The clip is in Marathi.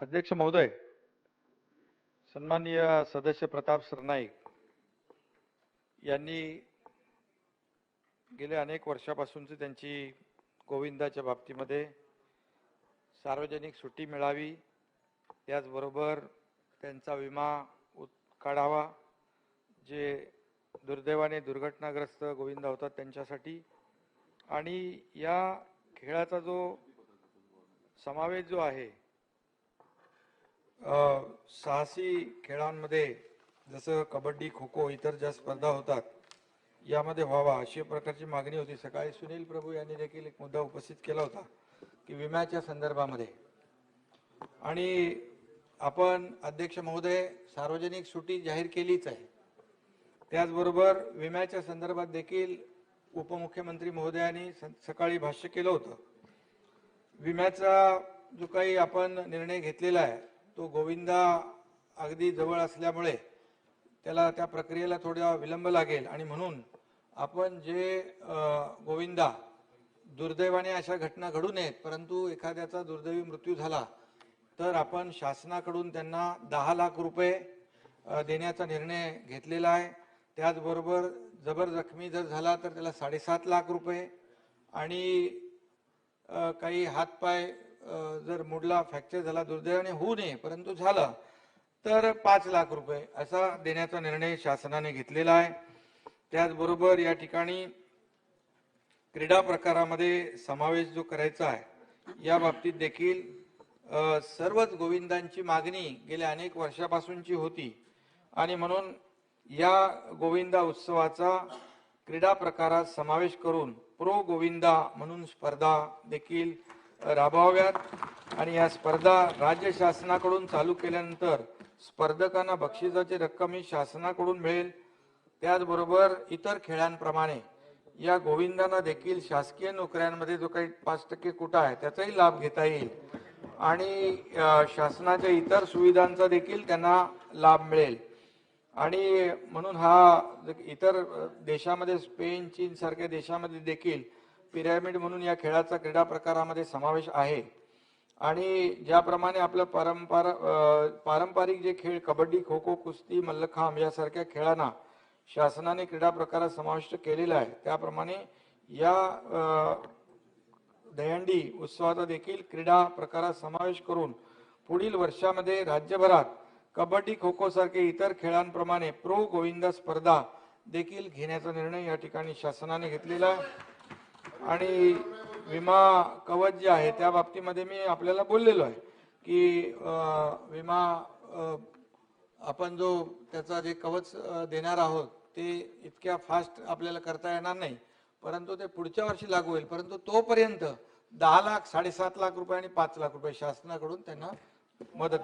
अध्यक्ष महोदय सन्माननीय सदस्य प्रताप सरनाईक यांनी गेल्या अनेक वर्षापासूनची त्यांची गोविंदाच्या बाबतीमध्ये सार्वजनिक सुट्टी मिळावी त्याचबरोबर त्यांचा विमा उत- काढावा जे दुर्दैवाने दुर्घटनाग्रस्त गोविंदा होतात त्यांच्यासाठी आणि या खेळाचा जो समावेश जो आहे साहसी खेळांमध्ये जसं कबड्डी खो खो इतर ज्या स्पर्धा होतात यामध्ये व्हावा अशी प्रकारची मागणी होती. सकाळी सुनील प्रभू यांनी देखील एक मुद्दा उपस्थित केला होता की विम्याच्या संदर्भामध्ये. आणि आपण अध्यक्ष महोदय सार्वजनिक सुट्टी जाहीर केलीच आहे. त्याचबरोबर विम्याच्या संदर्भात देखील उपमुख्यमंत्री महोदयांनी सकाळी भाष्य केलं होतं. विम्याचा जो काही आपण निर्णय घेतलेला आहे तो गोविंदा अगदी जवळ असल्यामुळे त्याला त्या प्रक्रियेला थोडा विलंब लागेल. आणि म्हणून आपण जे गोविंदा दुर्दैवाने अशा घटना घडू नयेत परंतु एखाद्याचा दुर्दैवी मृत्यू झाला तर आपण शासनाकडून त्यांना दहा लाख रुपये देण्याचा निर्णय घेतलेला आहे. त्याचबरोबर जबर जखमी जर झाला तर त्याला साडेसात लाख रुपये आणि काही हातपाय जर मोडला फ्रॅक्चर झाला दुर्दैवाने होऊ नये परंतु झालं तर पाच लाख रुपये असा देण्याचा निर्णय शासनाने घेतलेला आहे. त्याचबरोबर या ठिकाणी क्रीडा प्रकारामध्ये समावेश जो करायचा आहे या बाबतीत देखील सर्वच गोविंदांची मागणी गेल्या अनेक वर्षापासूनची होती. आणि म्हणून या गोविंदा उत्सवाचा क्रीडा प्रकारात समावेश करून प्रो गोविंदा म्हणून स्पर्धा देखील राबवाव्यात आणि या स्पर्धा राज्य शासनाकडून चालू केल्यानंतर स्पर्धकांना बक्षिसाची रक्कम ही शासनाकडून मिळेल. त्याचबरोबर इतर खेळांप्रमाणे या गोविंदांना देखील शासकीय नोकऱ्यांमध्ये जो काही पाच टक्के कुटा आहे त्याचाही लाभ घेता येईल. आणि शासनाच्या इतर सुविधांचा देखील त्यांना लाभ मिळेल. आणि म्हणून हा इतर देशामध्ये स्पेन चीन सारख्या देशामध्ये देखील पिरॅमिड म्हणून या खेळाचा क्रीडा प्रकारामध्ये समावेश आहे. आणि ज्याप्रमाणे आपलं परंपरा पारंपरिक जे खेळ कबड्डी खो खो कुस्ती मल्लखांब यासारख्या खेळांना शासनाने क्रीडा प्रकारात समाविष्ट केलेला आहे. त्याप्रमाणे या दहंडी उत्सवाचा देखील क्रीडा प्रकारात समावेश करून पुढील वर्षामध्ये राज्यभरात कबड्डी खो खो सारखे इतर खेळांप्रमाणे प्रो गोविंदा स्पर्धा देखील घेण्याचा निर्णय या ठिकाणी शासनाने घेतलेला आहे. आणि विमा कवच जे आहे त्या बाबतीमध्ये मी आपल्याला बोललेलो आहे की विमा आपण जो त्याचा जे कवच देणार आहोत ते इतक्या फास्ट आपल्याला करता येणार नाही. परंतु ते पुढच्या वर्षी लागू होईल. परंतु तोपर्यंत दहा लाख साडेसात लाख रुपये आणि पाच लाख रुपये शासनाकडून त्यांना मदत